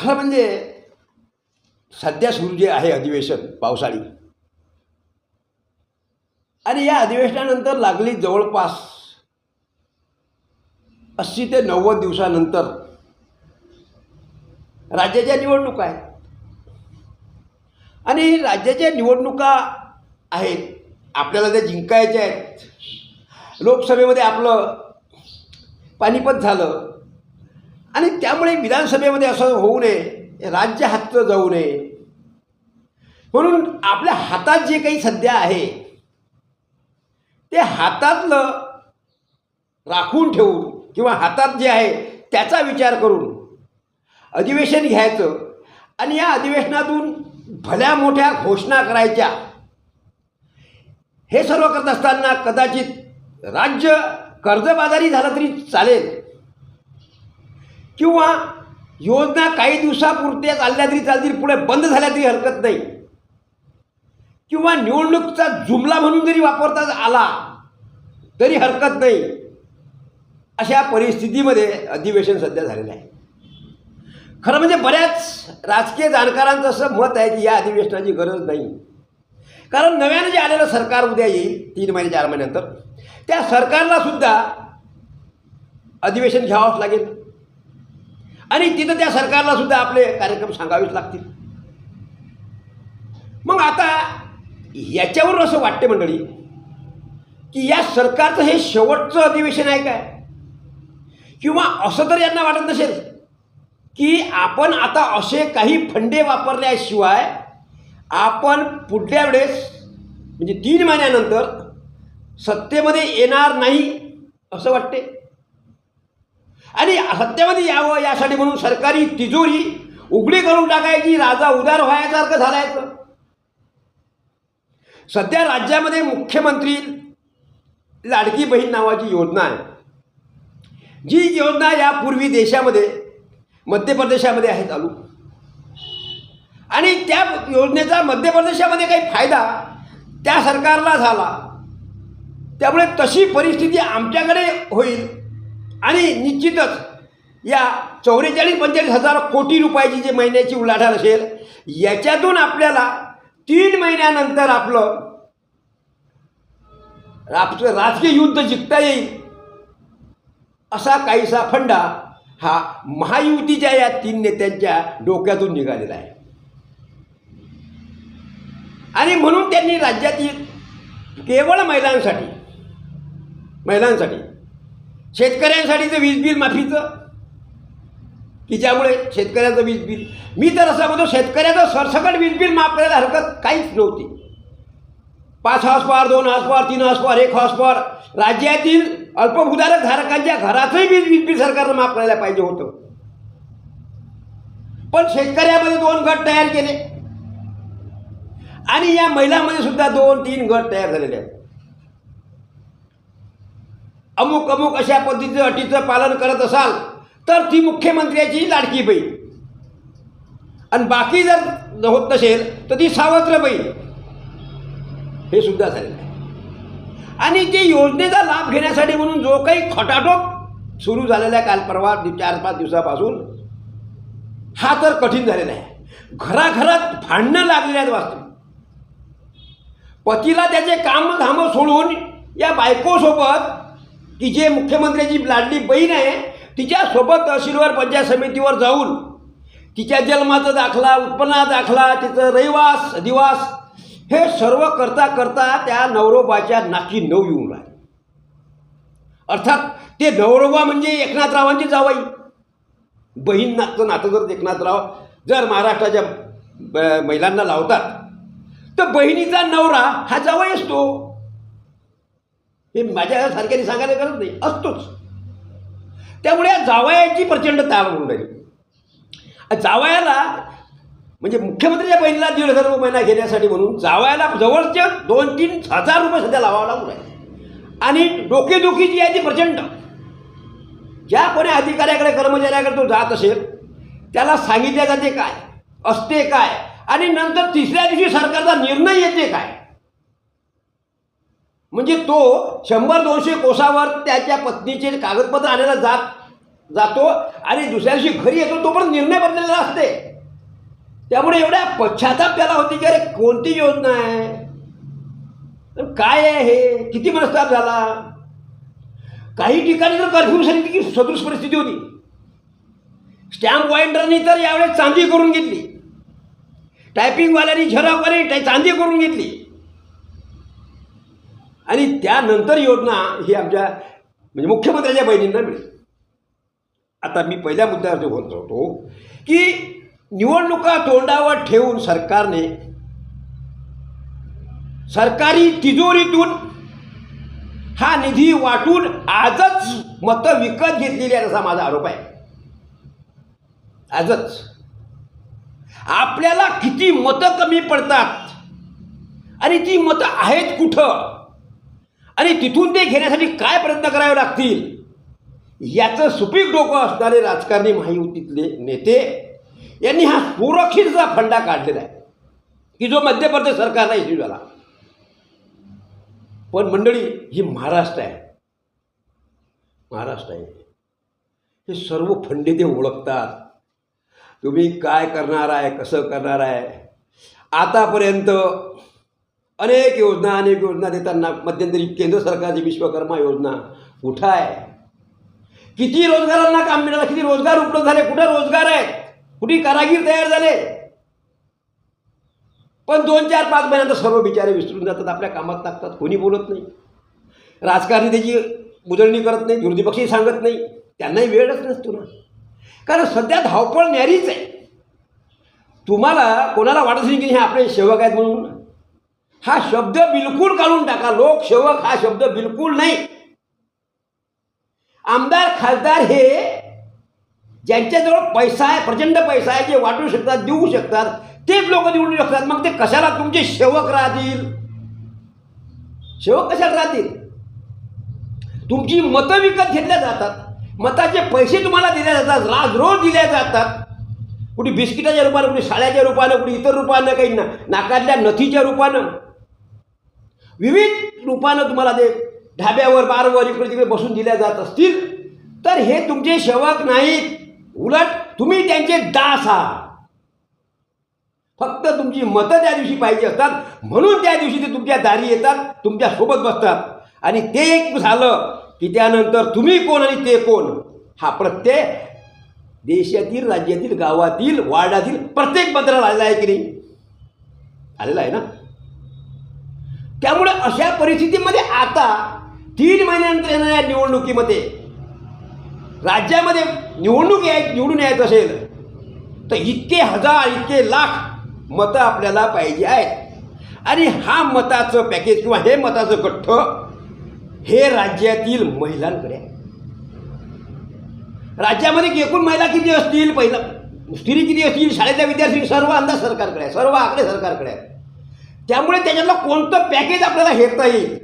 खरं म्हणजे सध्या सुरू जे आहे अधिवेशन पावसाळी. आणि या अधिवेशनानंतर लागली जवळपास अस्सी ते नव्वद दिवसानंतर राज्याच्या निवडणुका आहेत. आणि राज्याच्या निवडणुका आहेत आपल्याला त्या जिंकायच्या आहेत. लोकसभेमध्ये आपलं पानिपत झालं. आणि त्यामुळे विधानसभेमध्ये असं होऊ नये राज्य हातचं जाऊ नये. म्हणून आपल्या हातात जे काही सध्या आहे ते हातातलं राखून ठेवून किंवा हातात जे आहे त्याचा विचार करून अधिवेशन घ्यायचं आणि या अधिवेशनातून भल्या मोठ्या घोषणा करायच्या. हे सर्व करत असताना कदाचित राज्य कर्जबाजारी झालं तरी चालेल. किंवा योजना काही दिवसापुरत्या चालल्या तरी चालतील पुढे बंद झाल्या तरी हरकत नाही. किंवा निवडणूकचा जुमला म्हणून जरी वापरता आला तरी हरकत नाही. अशा परिस्थितीमध्ये अधिवेशन सध्या झालेलं आहे. खरं म्हणजे बऱ्याच राजकीय जाणकारांचं असं मत आहे की या अधिवेशनाची गरज नाही. कारण नव्यानं जे आलेलं सरकार उद्या येईल तीन महिने चार महिन्यानंतर त्या सरकारला सुद्धा अधिवेशन घ्यावंच लागेल. आणि तिथं त्या सरकारला सुद्धा आपले कार्यक्रम सांगावेच लागतील. मग आता याच्यावरून असं वाटते मंडळी की या सरकारचं हे शेवटचं अधिवेशन आहे काय? किंवा असं तर यांना वाटत नसेल की आपण आता असे काही फंडे वापरल्याशिवाय आपण पुढल्या वेळेस म्हणजे तीन महिन्यानंतर सत्तेमध्ये येणार नाही असं वाटते आणि सत्तेमध्ये यावं यासाठी म्हणून सरकारी तिजोरी उघडी करून टाकायची राजा उदार व्हायसारखं झालायचं. सध्या राज्यामध्ये मुख्यमंत्री लाडकी बहीण नावाची योजना आहे. जी योजना यापूर्वी देशामध्ये मध्य प्रदेशामध्ये आहे चालू. आणि त्या योजनेचा मध्य प्रदेशामध्ये काही फायदा त्या सरकारला झाला. त्यामुळे तशी परिस्थिती आमच्याकडे होईल. आणि निश्चितच या चौवेचाळीस पंचेचाळीस हजार कोटी रुपयाची जी महिन्याची उलाढाल असेल याच्यातून आपल्याला तीन महिन्यानंतर आपलं आपलं राजकीय युद्ध जिंकता येईल. असा काहीसा फंडा हा महायुतीच्या या तीन नेत्यांच्या डोक्यातून निघालेला आहे. आणि म्हणून त्यांनी राज्यातील केवळ महिलांसाठी महिलांसाठी शेतकऱ्यांसाठीचं वीज बिल माफीचं. की ज्यामुळे शेतकऱ्याचं वीज बिल. मी तर असं म्हणतो शेतकऱ्याचं सरसकट वीज बिल माफ करायला हरकत काहीच नव्हती. पाच हॉसपार दोन हॉसपार तीन हॉसपार एक हॉसपार राज्यातील अल्पभूधारक धारकांच्या घराचंही वीज वीज बिल सरकारनं माफ करायला पाहिजे होतं. पण शेतकऱ्यामध्ये दोन गट तयार केले. आणि या महिलांमध्ये सुद्धा दोन तीन गट तयार झालेले आहेत. अमुक अमुक अशा पद्धतीचं अटीचं पालन करत असाल तर ती मुख्यमंत्र्याची लाडकी बाई आणि बाकी जर होत नसेल तर ती सावत्र बाई हे सुद्धा झालेलं आहे. आणि ते योजनेचा लाभ घेण्यासाठी म्हणून जो काही खटाटोप सुरू झालेला आहे काल परवा चार पाच दिवसापासून हा तर कठीण झालेला आहे. घराघरात भांडणं लागलेले आहेत वास्तव पतीला त्याचे काम धाम सोडून या बायकोसोबत की जे मुख्यमंत्र्याची लाडली बहीण आहे तिच्यासोबत तहसीलवर पंचायत समितीवर जाऊन तिच्या जन्माचा दाखला उत्पन्नाचा दाखला तिचं रहिवास दिवास हे सर्व करता करता त्या नवरोबाच्या नाकी नऊ येऊन राहिले. अर्थात ते नवरोबा म्हणजे एकनाथरावांची जावाई. बहीण नातं नातं जर एकनाथराव जर महाराष्ट्राच्या ब- महिलांना लावतात तर बहिणीचा नवरा हा जावई असतो. हे माझ्या सारख्याने सांगायला गरज नाही. असतोच. त्यामुळे जावयाची प्रचंड ताल होऊन राहिली. जावयाला म्हणजे मुख्यमंत्रीच्या बहिणीला दीड हजार रुपये महिना घेण्यासाठी म्हणून जावयाला जवळचे दोन तीन हजार रुपये सध्या लावावं लागून राहिले. आणि डोकेदुखी जी आहे ती प्रचंड. ज्या कोणी अधिकाऱ्याकडे कर्मचाऱ्याकडे तो जात असेल त्याला सांगितले जाते काय असते काय आणि नंतर तिसऱ्या दिवशी सरकारचा निर्णय येते काय. म्हणजे तो शंभर दोनशे कोसावर त्याच्या पत्नीचे कागदपत्र आणायला जात जातो आणि दुसऱ्या दिवशी घरी येतो तो पण निर्णय बदललेला असते. त्यामुळे एवढ्या पश्चाताप त्याला होती की अरे कोणती योजना आहे? काय आहे हे? किती मनस्ताप झाला? काही ठिकाणी तर कर्फ्यू सांगितली की सदृश परिस्थिती होती. स्टॅम्प वाइंडरनी तर यावेळेस चांदी करून घेतली. टायपिंगवाल्यांनी झेरॉकवाल्यांनी चांदी करून घेतली. आणि त्यानंतर योजना ही आमच्या म्हणजे मुख्यमंत्र्याच्या बहिणींना मिळेल. आता मी पहिल्या मुद्द्यावर जो बोलत होतो की निवडणुका तोंडावर ठेवून सरकारने सरकारी तिजोरीतून हा निधी वाटून आजच मतं विकत घेतलेली आहेत असा माझा आरोप आहे. आजच. आपल्याला किती मतं कमी पडतात आणि ती मतं आहेत कुठं? आणि तिथून ते घेण्यासाठी काय प्रयत्न करावे लागतील? याचं सुपीक डोकं असणारे राजकारणी महायुतीतले नेते यांनी हा सुरक्षितचा फंडा काढलेला आहे की जो मध्य प्रदेश सरकारला इश्यू झाला. पण मंडळी ही महाराष्ट्र आहे. महाराष्ट्र आहे. हे सर्व फंडे ते ओळखतात. तुम्ही काय करणार आहे कसं करणार आहे? आतापर्यंत अनेक योजना अनेक योजना देताना मध्यंतरी केंद्र सरकारची विश्वकर्मा योजना कुठं आहे? किती रोजगारांना काम मिळालं? किती रोजगार उपलब्ध झाले? कुठं रोजगार आहेत? कुठे कारागीर तयार झाले? पण दोन चार पाच महिन्यानंतर सर्व बिचारे विसरून जातात आपल्या कामात लागतात कोणी बोलत नाही. राजकारणी त्याची उजळणी करत नाही विरोधी पक्षही सांगत नाही. त्यांनाही वेळच नसतो ना. कारण सध्या धावपळ न्यारीच आहे. तुम्हाला कोणाला वाटत नाही की हे आपले सेवक आहेत म्हणून? हा शब्द बिलकुल काढून टाका. लोकसेवक हा शब्द बिलकुल नाही. आमदार खासदार हे ज्यांच्याजवळ पैसा आहे प्रचंड पैसा आहे जे वाटू शकतात देऊ शकतात तेच लोक निवडू शकतात. मग ते कशाला तुमचे सेवक राहतील? सेवक कशाला राहतील? तुमची मतं विकत घेतल्या जातात. मताचे पैसे तुम्हाला दिले जातात. राज रोज दिले जातात. कुठे बिस्किटाच्या रूपानं कुठे शाळ्याच्या रूपानं कुठे इतर रूपानं काही ना नाकातल्या नथीच्या रूपानं. विविध रूपानं तुम्हाला ते ढाब्यावर बारवर इकडे तिकडे बसून दिल्या जात असतील तर हे तुमचे सेवक नाहीत. उलट तुम्ही त्यांचे दास आहात. फक्त तुमची मतं त्या दिवशी पाहिजे असतात म्हणून त्या दिवशी ते तुमच्या दारी येतात तुमच्यासोबत बसतात. आणि ते एक झालं की त्यानंतर तुम्ही कोण आणि ते कोण? हा प्रत्यय देशातील राज्यातील गावातील वार्डातील प्रत्येक पत्र आलेला आहे की नाही? आलेला आहे ना? त्यामुळे अशा परिस्थितीमध्ये आता तीन महिन्यानंतर येणाऱ्या निवडणुकीमध्ये राज्यामध्ये निवडणूक याय निवडून यायचं असेल तर इतके हजार इतके लाख मतं आपल्याला पाहिजे आहेत. आणि हा मताचं पॅकेज किंवा हे मताचं गठ्ठ हे राज्यातील महिलांकडे आहे. राज्यामध्ये एकूण महिला किती असतील? पहिला स्त्री किती असतील? शाळेतल्या विद्यार्थी सर्व अंदाज सरकारकडे आहे सर्व आकडे सरकारकडे आहेत त्यामुळे त्याच्यातलं कोणतं पॅकेज आपल्याला हेरता येईल?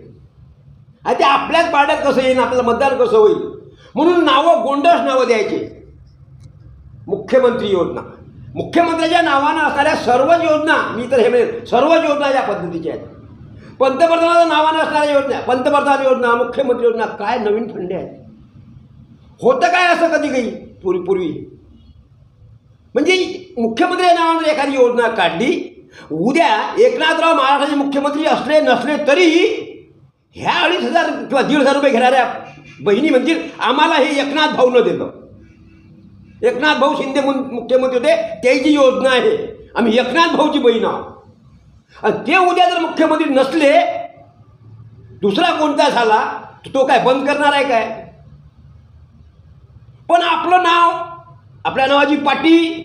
आणि ते आपल्याच पाड्यात कसं येईल आपल्याला मतदान कसं होईल? म्हणून नावं गोंडस नावं द्यायचे. मुख्यमंत्री योजना. मुख्यमंत्र्याच्या नावानं असणाऱ्या सर्वच योजना मी तर हे म्हणेन सर्वच योजना या पद्धतीच्या आहेत. पंतप्रधानाच्या नावानं असणाऱ्या योजना पंतप्रधान योजना मुख्यमंत्री योजना काय नवीन फंडे आहेत? होतं काय असं कधी काही पूर्वी पूर्वी? म्हणजे मुख्यमंत्री नावानं एखादी योजना काढली उद्या एकनाथराव महाराष्ट्राचे मुख्यमंत्री असले नसले तरी ह्या अडीच हजार किंवा दीड हजार रुपये घेणाऱ्या बहिणी म्हणतील आम्हाला हे एकनाथ भाऊ न देतं. एकनाथ भाऊ शिंदे मुख्यमंत्री होते त्याची योजना आहे. आम्ही एकनाथ भाऊची बहीण आहोत. आणि ते उद्या जर मुख्यमंत्री नसले दुसरा कोणता झाला तो काय बंद करणार आहे काय? पण आपलं नाव आपल्या नावाची पाटी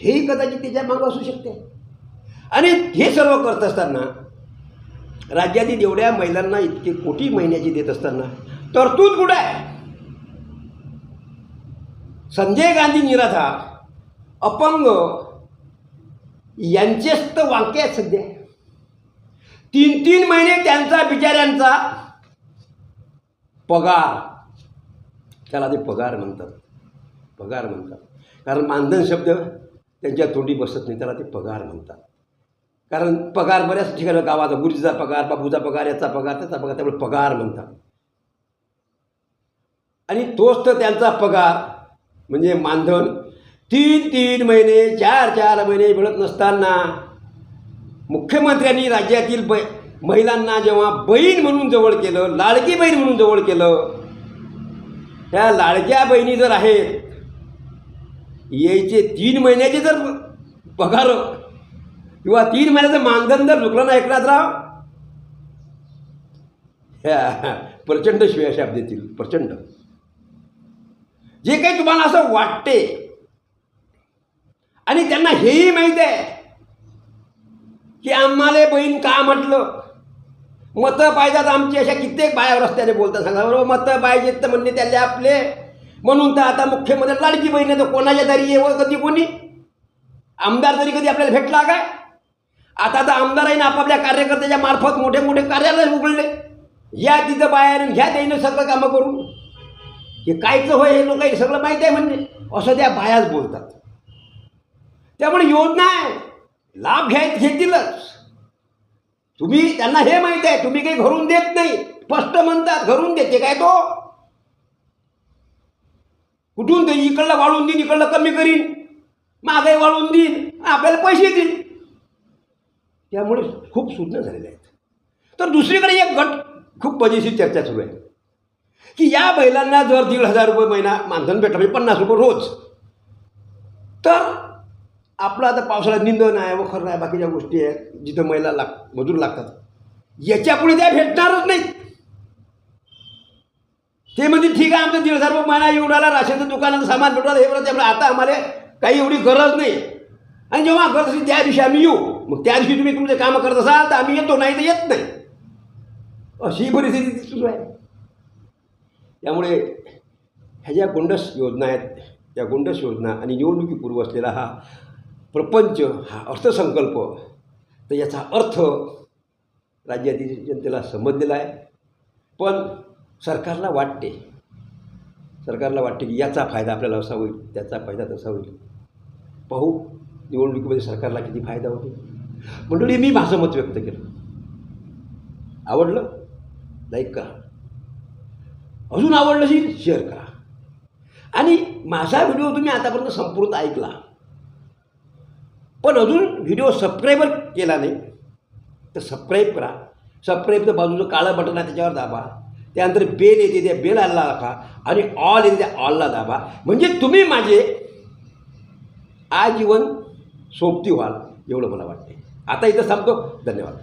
हेही कदाचित त्याच्या मागं असू शकते. आणि हे सर्व करत असताना राज्यातील एवढ्या महिलांना इतके कोटी महिन्याची देत असताना तरतूद कुठं आहे? संजय गांधी निराधार अपंग यांचेच तर वाक्य आहेत सध्या. तीन तीन महिने त्यांचा बिचाऱ्यांचा पगार त्याला ते पगार म्हणतात. पगार म्हणतात. कारण मानधन शब्द त्यांच्या तोंडी बसत नाही त्याला ते पगार म्हणतात. कारण पगार बऱ्याच ठिकाणी गावाचा गुरुजीचा पगार बाबूचा पगार याचा पगार त्याचा पगार त्यामुळे पगार म्हणतात. आणि तोच तर त्यांचा पगार म्हणजे मानधन. तीन तीन महिने चार चार महिने मिळत नसताना मुख्यमंत्र्यांनी राज्यातील बै महिलांना जेव्हा बहीण म्हणून जवळ केलं लाडकी बहीण म्हणून जवळ केलं त्या लाडक्या बहिणी जर आहेत यायचे तीन महिन्याचे जर पगार किंवा तीन महिन्याचं मानधन जर चुकलं ना एकनाथराव ह्या प्रचंड शिव्याशाप देतील प्रचंड. जे काही तुम्हाला असं वाटते आणि त्यांना हेही माहीत आहे की आम्हाला बहीण का म्हटलं? मतं पाहिजेत आमची अशा कित्येक बाया रस्त्याने बोलतात सांगा बरोबर मतं पाहिजेत तर म्हणणे त्याले आपले. म्हणून तर आता मुख्यमंत्री लाडकी बहीण आहे तर कोणाच्या तरी येव कधी कोणी? आमदार तरी कधी आपल्याला भेटला काय आता तर ना आपापल्या कार्यकर्त्याच्या मार्फत मोठे मोठे कार्यालय उघडले. या तिथं बाहेर घ्या त्यानं सगळं कामं करून. हे कायचं होय हे लोक सगळं माहीत आहे म्हणजे. असं त्या बायाच बोलतात. त्यामुळे योजना आहे. लाभ घ्याय घेतीलच. तुम्ही त्यांना हे माहीत आहे तुम्ही काही घरून देत नाही. स्पष्ट म्हणतात घरून देते काय तो? कुठून ते इकडलं वाढून देईन इकडलं कमी करीन. महागाई वाढून देईन आपल्याला पैसे देईन. त्यामुळे खूप सूचना झालेल्या आहेत. तर दुसरीकडे एक गट खूप मजेशीर चर्चा सुरू आहे. की या महिलांना जर दीड हजार रुपये महिना मानधन भेटलं म्हणजे पन्नास रुपये रोज. तर आपलं आता पावसाळ्यात निंदन आहे वखर आहे बाकीच्या गोष्टी आहेत जिथं महिला लाग मजूर लागतात. याच्यापुढे त्या भेटणारच नाही ते म्हणजे ठीक आहे आमचं दीड हजार येऊन आला राशनचं दुकानाचं सामान भेटलं हे बरं त्यामुळे आता आम्हाला काही एवढी गरज नाही. आणि जेव्हा गरज असेल त्या दिवशी आम्ही येऊ. मग त्या दिवशी तुम्ही तुमचे कामं करत असाल तर आम्ही येतो नाही तर येत नाही. अशी परिस्थिती सुरू आहे. त्यामुळे ह्या ज्या गोंडस योजना आहेत त्या गोंडस योजना आणि निवडणुकीपूर्व असलेला हा प्रपंच हा अर्थसंकल्प तर याचा अर्थ राज्यातील जनतेला समजलेला आहे. पण सरकारला वाटते. सरकारला वाटते की याचा फायदा आपल्याला असा होईल त्याचा फायदा तसा होईल. पाहू निवडणुकीमध्ये सरकारला किती फायदा होतो. मंडळी मी माझं मत व्यक्त केलं. आवडलं? लाईक करा. अजून आवडलं असेल शेअर करा. आणि माझा व्हिडिओ तुम्ही आतापर्यंत संपूर्ण ऐकला. पण अजून व्हिडिओ सबस्क्राईबर केला नाही तर सबस्क्राईब करा. सबस्क्राईबचं बाजूचं काळं बटन आहे त्याच्यावर दाबा. त्यानंतर बेल येते त्या बेल आला राखा आणि ऑल येते त्या ऑलला दाबा. म्हणजे तुम्ही माझे आजीवन सोबती व्हाल एवढं मला वाटते आता इथं सांगतो धन्यवाद.